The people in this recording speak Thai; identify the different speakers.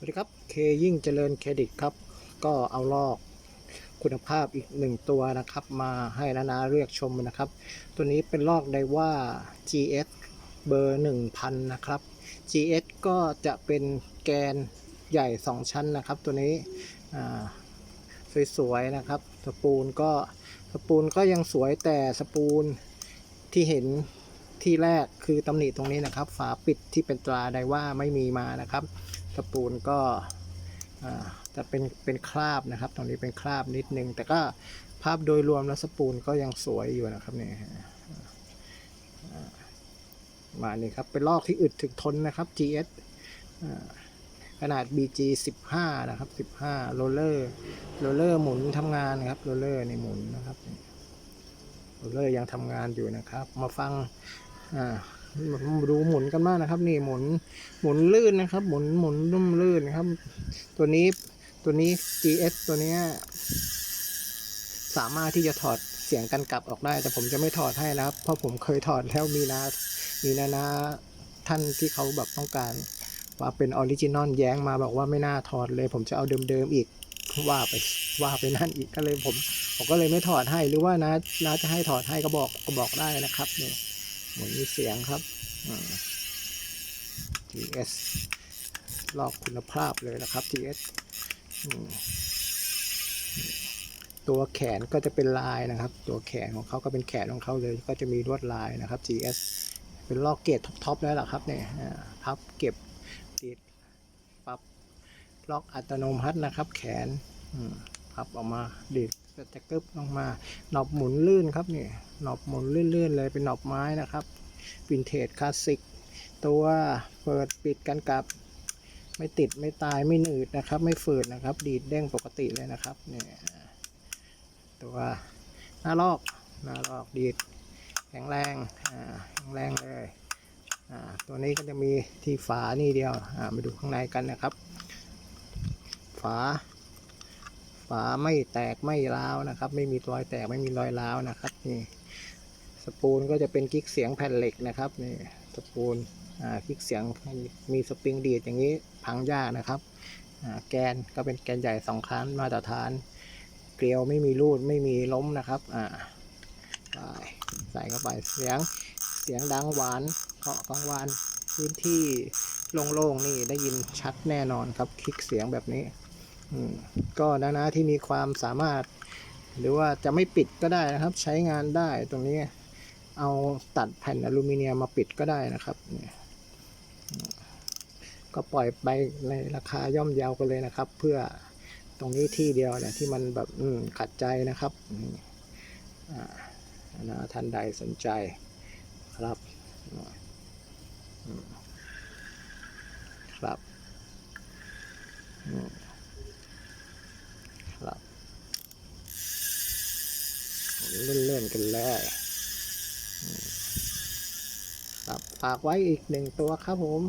Speaker 1: สวัสดีครับเคยิ่งเจริญเครดิตครับ ก็เอาลอกคุณภาพอีกหนึ่งตัวนะครับ มาให้นานาเรียกชมนะครับ ตัวนี้เป็นลอกไดว่า GS เบอร์ 1000 นะครับ GS ก็จะเป็นแกนใหญ่ 2 ชั้นนะครับ ตัวนี้สวยๆนะครับ สปูลก็สปูลก็ยังสวยแต่สปูลที่เห็นที่แรกคือตำหนิตรงนี้นะครับ ฝาปิดที่เป็นตราไดว่าไม่มีมานะครับ สปูลก็อ่าจะเป็นเป็นคราบนะครับ ตรงนี้เป็นคราบนิดนึง แต่ก็ภาพโดยรวมแล้วสปูลก็ยังสวยอยู่นะครับเนี่ยมานี่ครับ เป็นลอกที่อึดถึกทนนะครับ GS อ่าขนาด BG 15 นะครับ 15 โรลเลอร์ โรลเลอร์หมุนทำงานนะครับ โรลเลอร์ในหมุนนะครับ โรลเลอร์ยังทำงานอยู่นะครับ มาฟัง ดูหมุนกันบ้างนะครับ นี่หมุนหมุนลื่นนะครับ หมุนหมุนนุ่มลื่นนะครับ ตัวนี้ตัวนี้ GS ตัวนี้สามารถที่จะถอดเสียงกันกลับออกได้ แต่ผมจะไม่ถอดให้นะครับ เพราะผมเคยถอดแล้วมีนามีนานาท่านที่เขาแบบต้องการ ว่าเป็นออริจินอลแย้งมาบอกว่าไม่น่าถอดเลย ผมจะเอาเดิมๆอีกว่าไปว่าไปนั่นอีกก็เลยผม ผมก็เลยไม่ถอดให้หรือว่านะนาจะให้ถอดให้ก็บอกก็บอกได้นะครับเนี่ย หมุนมีเสียงครับอ่า GS ลอกคุณภาพเลยนะครับ GS ตัวแขนก็จะเป็นลายนะครับ ตัวแขนของเขาก็เป็นแขนของเขาเลย ก็จะมีลวดลายนะครับ GS เป็นลอกเกรดท็อปๆแล้วล่ะครับเนี่ยพับเก็บติดปรับล็อกอัตโนมัตินะครับ แขนพับออกมาดีด ก็จะกึบลงมา หนอบหมุนลื่นครับเนี่ยหนอบหมุนลื่นๆเลยเป็นหนอบไม้นะครับวินเทจคลาสสิกตัวเปิดปิดกันกับไม่ติดไม่ตายไม่หนืดนะครับ ไม่ฝืดนะครับ ดีดเด้งปกติเลยนะครับเนี่ยตัวหน้าลอกหน้าลอกดีดแข็งแรงอ่าแข็งแรงเลยอ่าตัวนี้ก็จะมีที่ฝานี่เดียวอ่ามาดูข้างในกันนะครับ ฝา ฝาไม่แตกไม่ร้าวนะครับ ไม่มีรอยแตกไม่มีรอยร้าวนะครับนี่สปูลก็จะเป็นกิ๊กเสียงแผ่นเหล็กนะครับนี่สปูลอ่ากิ๊กเสียงมีสปริงดีดอย่างนี้พังยากนะครับอ่าแกนก็เป็นแกนใหญ่สองครั้นมาตรฐาน เกลียวไม่มีรูดไม่มีล้มนะครับอ่าใส่ใส่เข้าไปเสียงเสียงดังหวานเคาะกลางวานพื้นที่โล่งๆนี่ได้ยินชัดแน่นอนครับคลิกเสียงแบบนี้ ก็นะนะที่มีความสามารถ หรือว่าจะไม่ปิดก็ได้นะครับ ใช้งานได้ตรงนี้เอาตัดแผ่นอลูมิเนียมมาปิดก็ได้นะครับก็ปล่อยไปในราคาย่อมเยาวกันเลยนะครับ เพื่อตรงนี้ที่เดียวเนี่ยที่มันแบบขัดใจนะครับอืมอ่านะท่านใดสนใจครับครับอืมครับเล่นๆ กันเลยครับฝากไว้อีกหนึ่งตัวครับผม